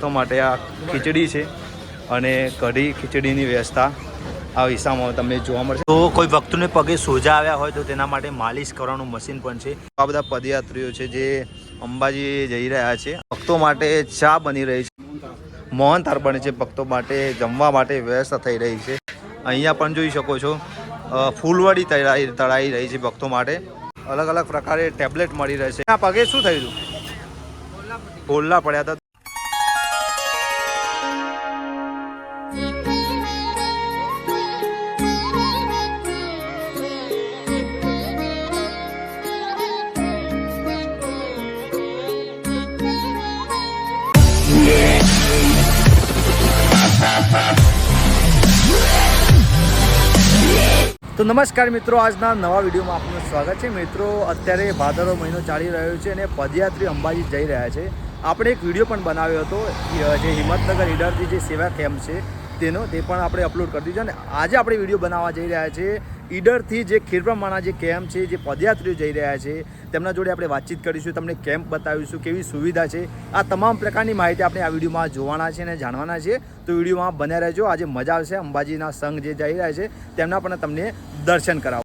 ભક્તો માટે આ ખીચડી છે અને કઢી ખીચડીની વ્યવસ્થા આ વિસ્તારમાં તમને જોવા મળશે. તો કોઈ ભક્તોને પગે સોજા આવ્યા હોય તો તેના માટે માલિશ કરવાનું મશીન પણ છે. આ બધા પદયાત્રીઓ છે જે અંબાજી જઈ રહ્યા છે. ભક્તો માટે ચા બની રહી છે. મોહન થાળ બને છે ભક્તો માટે, જમવા માટે વ્યવસ્થા થઈ રહી છે. અહીંયા પણ જોઈ શકો છો ફૂલવડી તળાઈ તળાઈ રહી છે ભક્તો માટે. અલગ અલગ પ્રકારે ટેબ્લેટ મળી રહે છે આ પગે શું થયું હતું? ફોલ્લા પડ્યા હતા. તો નમસ્કાર મિત્રો, આજના નવા વિડીયોમાં આપનું સ્વાગત છે. મિત્રો, અત્યારે ભાદરવો મહિનો ચાલી રહ્યો છે અને પદયાત્રી અંબાજી જઈ રહ્યા છે. આપણે એક વીડિયો પણ બનાવ્યો હતો જે હિંમતનગર ઈડરથી જે સેવા કેમ્પ છે, તેનો, તે પણ આપણે અપલોડ કરી દીધો. અને આજે આપણે વીડિયો બનાવવા જઈ રહ્યા છે, ઈડરથી જે ખીરબ્રહ્માના જે કેમ્પ છે, જે પદયાત્રીઓ જઈ રહ્યા છે, તેમના જોડે આપણે વાતચીત કરીશું, તમને કેમ્પ બતાવીશું, કેવી સુવિધા છે. આ તમામ પ્રકારની માહિતી આપણે આ વિડીયોમાં જોવાના છે અને જાણવાના છે. તો વિડીયોમાં બન્યા રહેજો. આજે મજા આવશે અંબાજીના સંઘ જે જઈ રહ્યા છે, તેમના પણ તમને દર્શન કરાવો.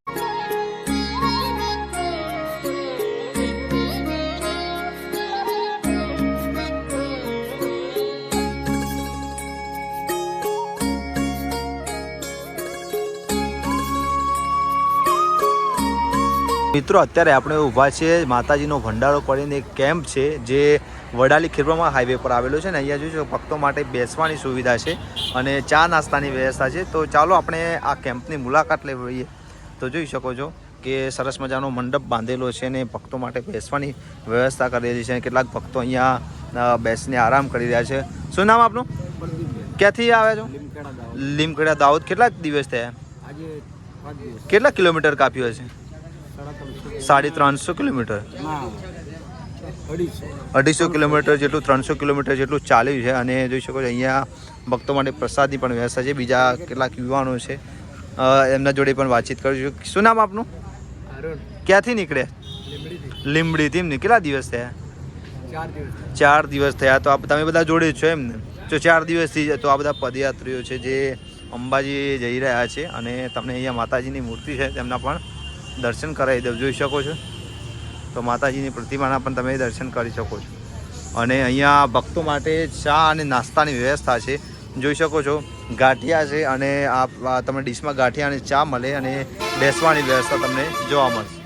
મિત્રો અત્યારે આપણે ઊભા છે માતાજીનો ભંડારો કરીને એક કેમ્પ છે જે વડાલી ખીરવામાં હાઈવે પર આવેલો છે ને અહીંયા જોઈશું ભક્તો માટે બેસવાની સુવિધા છે અને ચા નાસ્તાની વ્યવસ્થા છે. તો ચાલો આપણે આ કેમ્પની મુલાકાત લેવીએ તો જોઈ શકો છો કે સરસ મજાનો મંડપ બાંધેલો છે ને ભક્તો માટે બેસવાની વ્યવસ્થા કરેલી છે કેટલાક ભક્તો અહીંયા બેસીને આરામ કરી રહ્યા છે. શું નામ આપનું? ક્યાંથી આવ્યા છો? લીમખેડા દાહોદ. કેટલાક દિવસ થયા? કેટલા કિલોમીટર કાપ્યું હશે? સાડી ત્રણસો કિલોમીટર. અઢીસો કિલોમીટર જેટલું ત્રણસો કિલોમીટર જેટલું ચાલ્યું છે અને જોઈ શકો છો અહીંયા ભક્તો માટે પ્રસાદની પણ વ્યવસ્થા છે. બીજા કેટલાક યુવાનો છે. એમના જોડે પણ વાતચીત કરું છું શું નામ આપનું? ક્યાંથી નીકળ્યા લીમડીથી એમને કેટલા દિવસ થયા? ચાર દિવસ થયા. તો આપ તમે બધા જોડે છો એમને? જો ચાર દિવસથી તો આ બધા પદયાત્રીઓ છે જે અંબાજી જઈ રહ્યા છે અને તમને અહીંયા માતાજીની મૂર્તિ છે તેમના પણ દર્શન કરાવી દઉં. જોઈ શકો છો. તો માતાજીની પ્રતિમાના પણ તમે દર્શન કરી શકો છો. અને અહીંયા ભક્તો માટે ચા અને નાસ્તાની વ્યવસ્થા છે. જોઈ શકો છો, ગાંઠિયા છે અને આ તમને ડીશમાં ગાંઠિયા અને ચા મળે અને બેસવાની વ્યવસ્થા તમને જોવા મળશે.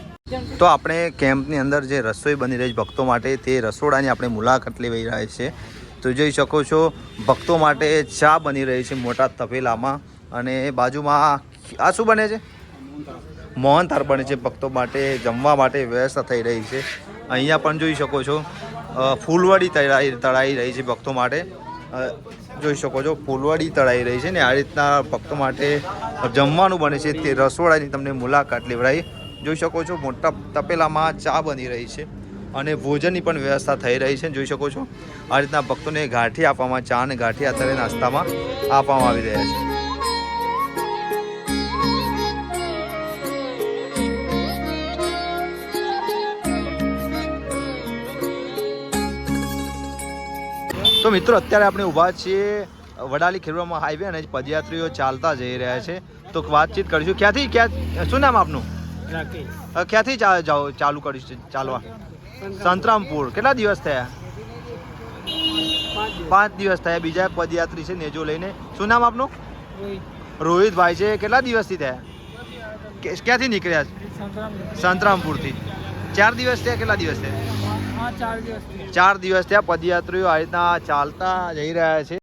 તો આપણે કેમ્પની અંદર જે રસોઈ બની રહી છે ભક્તો માટે, તે રસોડાની આપણે મુલાકાત લેવી રહ્યા છે. તો જોઈ શકો છો, ભક્તો માટે ચા બની રહી છે મોટા તપેલામાં અને બાજુમાં આ શું બને છે? મોહન થાળ બને છે ભક્તો માટે જમવા માટે વ્યવસ્થા થઈ રહી છે. અહીંયા પણ જોઈ શકો છો ફૂલવાડી તળાઈ તળાઈ રહી છે ભક્તો માટે. જોઈ શકો છો, ફૂલવાડી તળાઈ રહી છે ને આ રીતના ભક્તો માટે જમવાનું બને છે. તે રસોડાની તમને મુલાકાત લેવડાવી. જોઈ શકો છો, મોટા તપેલામાં ચા બની રહી છે અને ભોજનની પણ વ્યવસ્થા થઈ રહી છે. જોઈ શકો છો, આ રીતના ભક્તોને ગાંઠી આપવામાં, ચા અને ગાંઠી અત્યારે નાસ્તામાં આપવામાં આવી રહ્યા છે. તો મિત્રો અત્યારે આપણે ઊભા છીએ વડાલી ખેડવામાં હાઈવે અને પદયાત્રીઓ ચાલતા જઈ રહ્યા છે. તો વાતચીત કરીશું. ક્યાંથી ક્યાં શું નામ આપનું? ક્યાંથી જાઓ ચાલુ કરીશું ચાલવા? સંતરામપુર. કેટલા દિવસ થયા? પાંચ દિવસ. થયા. બીજા પદયાત્રી છે નેજો લઈને. શું નામ આપનું? રોહિતભાઈ છે. કેટલા દિવસથી થયા? ક્યાંથી નીકળ્યા? સંતરામપુરથી. ચાર દિવસ થયા કેટલા દિવસ થયા? ચાર દિવસ ત્યાં પદયાત્રીઓ આ રીતના ચાલતા જઈ રહ્યા છે.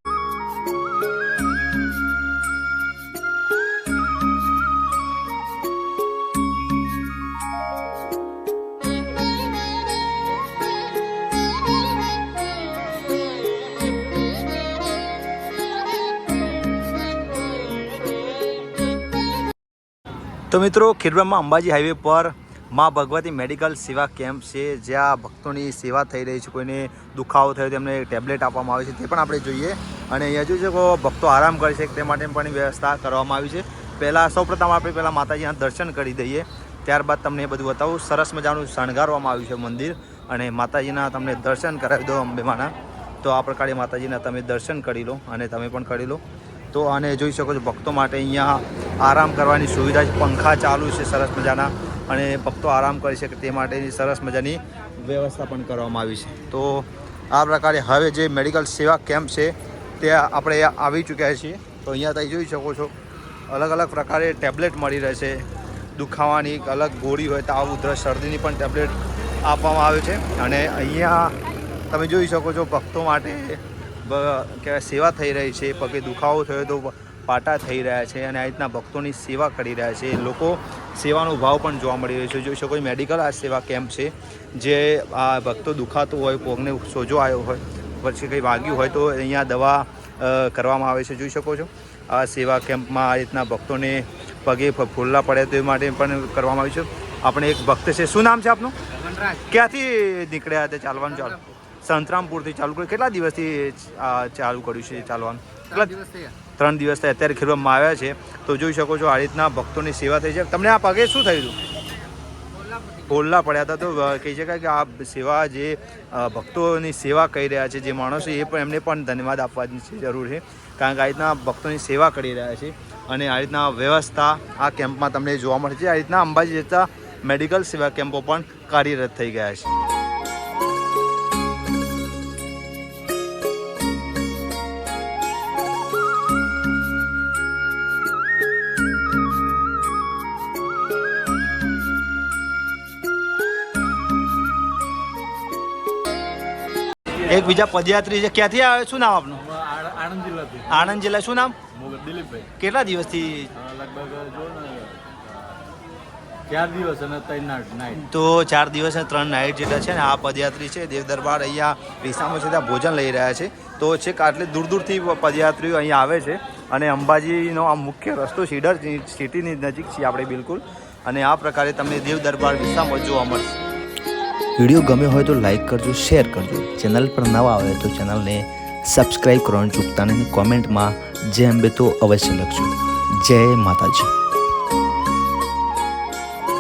તો મિત્રો ખીરબ્રહ્મા અંબાજી હાઈવે પર માં ભગવતી મેડિકલ સેવા કેમ્પ છે, જ્યાં ભક્તોની સેવા થઈ રહી છે, કોઈને દુખાવો થયો, તેમને ટેબ્લેટ આપવામાં આવે છે, તે પણ આપણે જોઈએ. અને અહીંયા જોઈ શકો ભક્તો આરામ કરી શકે તે માટે પણ વ્યવસ્થા કરવામાં આવી છે. પહેલાં સૌપ્રથમ આપણે પહેલાં માતાજીના દર્શન કરી દઈએ. ત્યારબાદ તમને એ બધું બતાવું. સરસ મજાનું શણગારવામાં આવ્યું છે મંદિર. અને માતાજીના તમને દર્શન કરાવી દો અંબેમાના. તો આ પ્રકારે માતાજીના તમે દર્શન કરી લો અને તમે પણ કરી લો. તો અને જોઈ શકો છો ભક્તો માટે અહીંયા આરામ કરવાની સુવિધા પંખા ચાલુ છે સરસ મજાના. અને ભક્તો આરામ કરી શકે તે માટેની સરસ મજાની વ્યવસ્થા પણ કરવામાં આવી છે. તો આ પ્રકારે હવે જે મેડિકલ સેવા કેમ્પ છે, તે આપણે આવી ચૂક્યા છીએ. તો અહીંયા તમે જોઈ શકો છો, અલગ અલગ પ્રકારે ટેબ્લેટ મળી રહેશે દુખાવાની એક અલગ ગોળી હોય તાવ ઉધરસ શરદીની પણ ટેબ્લેટ આપવામાં આવે છે. અને અહીંયા તમે જોઈ શકો છો ભક્તો માટે કહેવાય સેવા થઈ રહી છે. પગે દુખાવો થયો તો પાટા થઈ રહ્યા છે અને આ રીતના ભક્તોની સેવા કરી રહ્યા છે. લોકો સેવાનો ભાવ પણ જોવા મળી રહ્યો છે. જોઈ શકો છો મેડિકલ આ સેવા કેમ્પ છે જે આ ભક્તો દુખાતું હોય પોગને સોજો આવ્યો હોય પછી કંઈ વાગ્યું હોય તો અહીંયા દવા કરવામાં આવે છે. જોઈ શકો છો આ સેવા કેમ્પમાં આ રીતના ભક્તોને પગે ફૂલ્લા પડે તો એ માટે પણ કરવામાં આવ્યું છે. આપણે એક ભક્ત છે. શું નામ છે આપનું? ક્યાંથી નીકળ્યા હતા? ચાલવાનું ચાલુ. સંતરામપુરથી ચાલુ કર્યું. કેટલા દિવસથી આ ચાલુ કર્યું છે ચાલવાનું? ત્રણ દિવસ થયા. દિવસથી અત્યારે ખેડવામાં આવ્યા છે. તો જોઈ શકો છો આ રીતના ભક્તોની સેવા થઈ છે. તમને આ પગે શું થયું? હતું પડ્યા હતા. તો કહી શકાય કે આ સેવા જે ભક્તોની સેવા કરી રહ્યા છે જે માણસો એ પણ એમને પણ ધન્યવાદ આપવાની છે જરૂર છે. કારણ કે આ રીતના ભક્તોની સેવા કરી રહ્યા છે. અને આ રીતના વ્યવસ્થા આ કેમ્પમાં તમને જોવા મળે છે. આ રીતના અંબાજી જતા મેડિકલ સેવા કેમ્પો પણ કાર્યરત થઈ ગયા છે. એક બીજા પદયાત્રી છે. ક્યાંથી આવે? શું નામ આપનું? આણંદ જિલ્લાથી. આણંદ જિલ્લા. શું નામ? દિલીપભાઈ. કેટલા દિવસથી? ચાર દિવસ અને ત્રણ નાઈટ તો ચાર દિવસ અને ત્રણ નાઇટ જેટલા છે ને આ પદયાત્રી છે. દેવ દરબાર અહીંયા વિસામાં છે ત્યાં ભોજન લઈ રહ્યા છે. તો છેક આટલે દૂર દૂરથી પદયાત્રીઓ અહીંયા આવે છે. અને અંબાજીનો આ મુખ્ય રસ્તો સીડર સિટીની નજીક છીએ આપણે બિલકુલ. અને આ પ્રકારે તમને દેવ દરબાર વિસામાં જોવા મળશે. વીડિયો ગમ્યો હોય તો લાઈક કરજો, શેર કરજો. ચેનલ પર નવા આવે તો ચેનલને સબસ્ક્રાઈબ કરવાનું ચૂકતા નહીં કોમેન્ટમાં જે અંબે તો અવશ્ય લખજો. જય માતાજી.